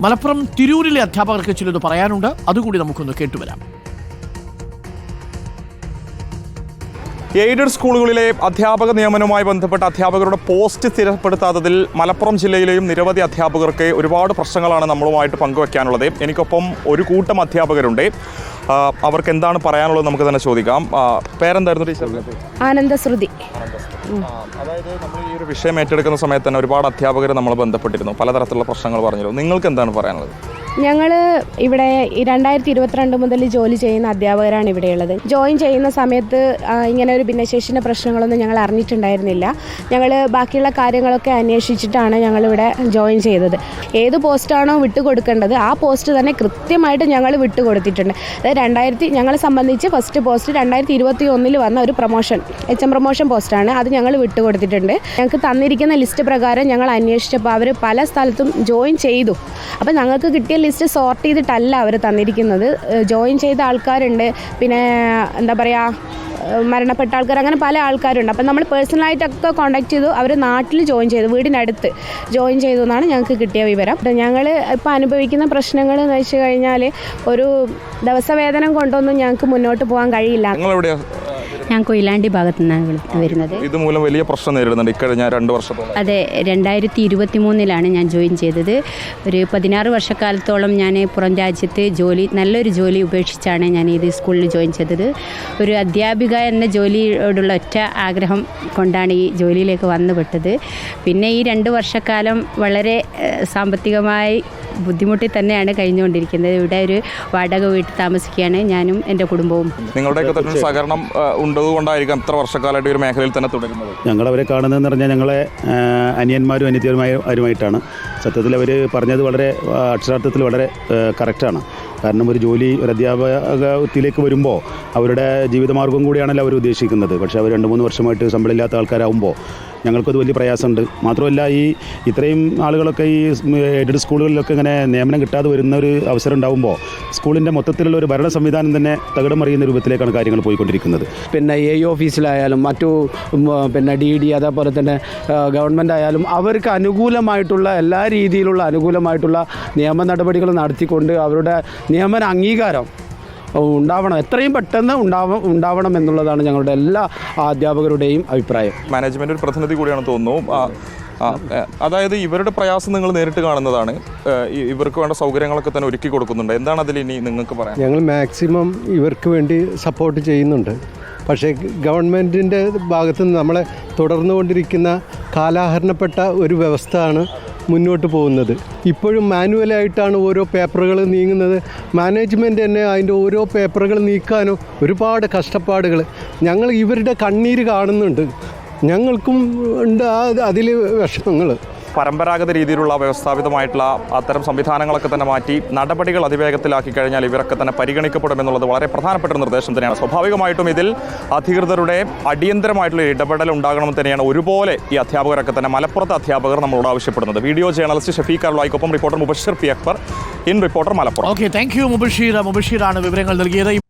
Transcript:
മലപ്പുറം തിരൂരിലെ അധ്യാപകർക്ക് ചിലത് പറയാനുണ്ട്. അതുകൂടി നമുക്കൊന്ന് കേട്ടുവരാം. എയ്ഡഡ് സ്കൂളുകളിലെ അധ്യാപക നിയമനവുമായി ബന്ധപ്പെട്ട അധ്യാപകരുടെ പോസ്റ്റ് സ്ഥിരപ്പെടുത്താത്തതിൽ മലപ്പുറം ജില്ലയിലെയും നിരവധി അധ്യാപകർക്ക് ഒരുപാട് പ്രശ്നങ്ങളാണ് നമ്മളുമായിട്ട് പങ്കുവെക്കാനുള്ളത്. എനിക്കൊപ്പം ഒരു കൂട്ടം അധ്യാപകരുണ്ട്. അവർക്ക് എന്താണ് പറയാനുള്ളത് നമുക്ക് തന്നെ ചോദിക്കാം. പേരെന്തായിരുന്നു ടീച്ചർ? ആനന്ദശ്രുതി അതായത് നമ്മൾ ഈ ഒരു വിഷയം ഏറ്റെടുക്കുന്ന സമയത്ത് തന്നെ ഒരുപാട് അധ്യാപകർ നമ്മൾ ബന്ധപ്പെട്ടിരുന്നു. പലതരത്തിലുള്ള പ്രശ്നങ്ങൾ പറഞ്ഞിരുന്നു. നിങ്ങൾക്ക് എന്താണ് പറയാനുള്ളത്? ഞങ്ങൾ ഇവിടെ രണ്ടായിരത്തി ഇരുപത്തിരണ്ട് മുതൽ ജോലി ചെയ്യുന്ന അധ്യാപകരാണ് ഇവിടെയുള്ളത്. ജോയിൻ ചെയ്യുന്ന സമയത്ത് ഇങ്ങനെ ഒരു ഭിന്നശേഷിന്റെ പ്രശ്നങ്ങളൊന്നും ഞങ്ങൾ അറിഞ്ഞിട്ടുണ്ടായിരുന്നില്ല. ഞങ്ങൾ ബാക്കിയുള്ള കാര്യങ്ങളൊക്കെ അന്വേഷിച്ചിട്ടാണ് ഞങ്ങളിവിടെ ജോയിൻ ചെയ്തത്. ഏത് പോസ്റ്റാണോ വിട്ടുകൊടുക്കേണ്ടത് ആ പോസ്റ്റ് തന്നെ കൃത്യമായിട്ട് ഞങ്ങൾ വിട്ടുകൊടുത്തിട്ടുണ്ട്. അതായത് രണ്ടായിരത്തി ഞങ്ങളെ സംബന്ധിച്ച് ഫസ്റ്റ് പോസ്റ്റ് രണ്ടായിരത്തി ഇരുപത്തി ഒന്നിൽ വന്ന ഒരു പ്രൊമോഷൻ എച്ച് എം പ്രൊമോഷൻ പോസ്റ്റാണ്. അത് ഞങ്ങൾ വിട്ടുകൊടുത്തിട്ടുണ്ട്. ഞങ്ങൾക്ക് തന്നിരിക്കുന്ന ലിസ്റ്റ് പ്രകാരം ഞങ്ങൾ അന്വേഷിച്ചപ്പോൾ അവർ പല സ്ഥലത്തും ജോയിൻ ചെയ്തു. അപ്പോൾ ഞങ്ങൾക്ക് കിട്ടിയ ലിസ്റ്റ് സോർട്ട് ചെയ്തിട്ടല്ല അവർ തന്നിരിക്കുന്നത്. ജോയിൻ ചെയ്ത ആൾക്കാരുണ്ട്. പിന്നെ എന്താ പറയുക മരണപ്പെട്ട ആൾക്കാർ അങ്ങനെ പല ആൾക്കാരുണ്ട്. അപ്പം നമ്മൾ പേഴ്സണലായിട്ടൊക്കെ കോൺടാക്ട് ചെയ്തു. അവർ നാട്ടിൽ ജോയിൻ ചെയ്തു. വീടിനടുത്ത് ജോയിൻ ചെയ്തു എന്നാണ് ഞങ്ങൾക്ക് കിട്ടിയ വിവരം. ഞങ്ങൾ ഇപ്പോൾ അനുഭവിക്കുന്ന പ്രശ്നങ്ങൾ എന്ന് വെച്ച് കഴിഞ്ഞാൽ ഒരു ദിവസവേതനം കൊണ്ടൊന്നും ഞങ്ങൾക്ക് മുന്നോട്ട് പോകാൻ കഴിയില്ല. ഞാൻ കൊയിലാണ്ടി ഭാഗത്തു നിന്നാണ് വരുന്നത്. ഇതുമൂലം വലിയ പ്രശ്നം നേരിടുന്നുണ്ട്. ഇക്കഴിഞ്ഞ രണ്ട് വർഷത്തോളം. അതെ രണ്ടായിരത്തി ഇരുപത്തി മൂന്നിലാണ് ഞാൻ ജോയിൻ ചെയ്തത്. ഒരു പതിനാറ് വർഷക്കാലത്തോളം ഞാൻ പുറം രാജ്യത്ത് ജോലി നല്ലൊരു ജോലി ഉപേക്ഷിച്ചാണ് ഞാൻ ഇത് സ്കൂളിൽ ജോയിൻ ചെയ്തത്. ഒരു അധ്യാപിക എന്ന ജോലിയോടുള്ള ഒറ്റ ആഗ്രഹം കൊണ്ടാണ് ഈ ജോലിയിലേക്ക് വന്നുപെട്ടത്. പിന്നെ ഈ രണ്ട് വർഷക്കാലം വളരെ സാമ്പത്തികമായി ബുദ്ധിമുട്ടി തന്നെയാണ് കഴിഞ്ഞുകൊണ്ടിരിക്കുന്നത്. ഇവിടെ ഒരു വാടക വീട്ടിൽ താമസിക്കുകയാണ് ഞാനും എന്റെ കുടുംബവും. നിങ്ങളുടെയൊക്കെ തന്നെ സഹകരണം ഉണ്ടതുകൊണ്ടായിരിക്കും ഇത്ര വർഷക്കാലമായിട്ട് ഈ ഒരു മേഖലയിൽ തന്നെ തുടരുന്നത്. ഞങ്ങളവരെ കാണുന്നതെന്ന് പറഞ്ഞാൽ ഞങ്ങളെ അനിയന്മാരും അനിയന്മാരും അവരുമായിട്ടാണ് സത്യത്തിൽ അവർ പറഞ്ഞത് വളരെ അക്ഷരാർത്ഥത്തിൽ വളരെ കറക്റ്റാണ് കാരണം ഒരു ജോലി ഒരു അധ്യാപകത്തിലേക്ക് വരുമ്പോൾ അവരുടെ ജീവിതമാർഗം കൂടിയാണല്ലോ അവർ ഉദ്ദേശിക്കുന്നത്. പക്ഷേ അവർ രണ്ട് മൂന്ന് വർഷമായിട്ട് ശമ്പളമില്ലാത്ത ആൾക്കാരാകുമ്പോൾ ഞങ്ങൾക്കത് വലിയ പ്രയാസമുണ്ട്. മാത്രമല്ല ഈ ഇത്രയും ആളുകളൊക്കെ ഈ എയ്ഡഡ് സ്കൂളുകളിലൊക്കെ ഇങ്ങനെ നിയമനം കിട്ടാതെ വരുന്ന ഒരു അവസരം ഉണ്ടാകുമ്പോൾ സ്കൂളിന്റെ മൊത്തത്തിലുള്ള ഒരു ഭരണ സംവിധാനം തന്നെ തകിടം മറിയുന്ന രൂപത്തിലേക്കാണ് കാര്യങ്ങൾ പോയിക്കൊണ്ടിരിക്കുന്നത്. പിന്നെ എ ഓഫീസിലായാലും മറ്റു പിന്നെ ഡി ഡി അതേപോലെ തന്നെ ഗവൺമെന്റ് ആയാലും അവർക്ക് അനുകൂലമായിട്ടുള്ള എല്ലാ രീതിയിലുള്ള അനുകൂലമായിട്ടുള്ള നിയമ നടപടികൾ നടത്തിക്കൊണ്ട് അവരുടെ നിയമന അംഗീകാരം. ഉണ്ടാവണം. എത്രയും പെട്ടെന്ന് ഉണ്ടാവ ഉണ്ടാവണം എന്നുള്ളതാണ് ഞങ്ങളുടെ എല്ലാ അധ്യാപകരുടെയും അഭിപ്രായം. മാനേജ്മെന്റ് ഒരു പ്രതിനിധി കൂടിയാണ് തോന്നുന്നു. അതായത് ഇവരുടെ പ്രയാസം നിങ്ങൾ നേരിട്ട് കാണുന്നതാണ്. ഇവർക്ക് വേണ്ട സൗകര്യങ്ങളൊക്കെ തന്നെ ഒരുക്കി കൊടുക്കുന്നുണ്ട്. എന്താണ് അതിൽ ഇനി നിങ്ങൾക്ക് പറയാം ഞങ്ങൾ മാക്സിമം ഇവർക്ക് വേണ്ടി സപ്പോർട്ട് ചെയ്യുന്നുണ്ട്. പക്ഷേ ഗവൺമെന്റിന്റെ ഭാഗത്തുനിന്ന് നമ്മളെ തുടർന്നുകൊണ്ടിരിക്കുന്ന കാലാഹരണപ്പെട്ട ഒരു വ്യവസ്ഥയാണ് മുന്നോട്ട് പോകുന്നത്. ഇപ്പോഴും മാനുവലായിട്ടാണ് ഓരോ പേപ്പറുകൾ നീങ്ങുന്നത്. മാനേജ്മെന്റ് തന്നെ അതിന്റെ ഓരോ പേപ്പറുകൾ നീക്കാനും ഒരുപാട് കഷ്ടപ്പാടുകൾ. ഞങ്ങൾ ഇവരുടെ കണ്ണീര് കാണുന്നുണ്ട്. ഞങ്ങൾക്കും ഉണ്ട് അതിൽ വിഷമങ്ങൾ പരമ്പരാഗത രീതിയിലുള്ള വ്യവസ്ഥാപിതമായിട്ടുള്ള അത്തരം സംവിധാനങ്ങളൊക്കെ തന്നെ മാറ്റി നടപടികൾ അതിവേഗത്തിലാക്കി കഴിഞ്ഞാൽ ഇവരൊക്കെ തന്നെ പരിഗണിക്കപ്പെടുമെന്നുള്ളത് വളരെ പ്രധാനപ്പെട്ട നിർദ്ദേശം തന്നെയാണ്. സ്വാഭാവികമായിട്ടും ഇതിൽ അധികൃതരുടെ അടിയന്തരമായിട്ടുള്ള ഇടപെടൽ ഉണ്ടാകണമെന്ന് തന്നെയാണ് ഒരുപോലെ ഈ അധ്യാപകരൊക്കെ തന്നെ മലപ്പുറത്തെ അധ്യാപകർ നമ്മളോട് ആവശ്യപ്പെടുന്നത്. Video journalist Shafeeq അർലായിക്കൊപ്പം reporter Mubashir P Akbar in reporter Malappuram. Okay thank you Mubashir മുബഷീറാണ് വിവരങ്ങൾ നൽകിയത്.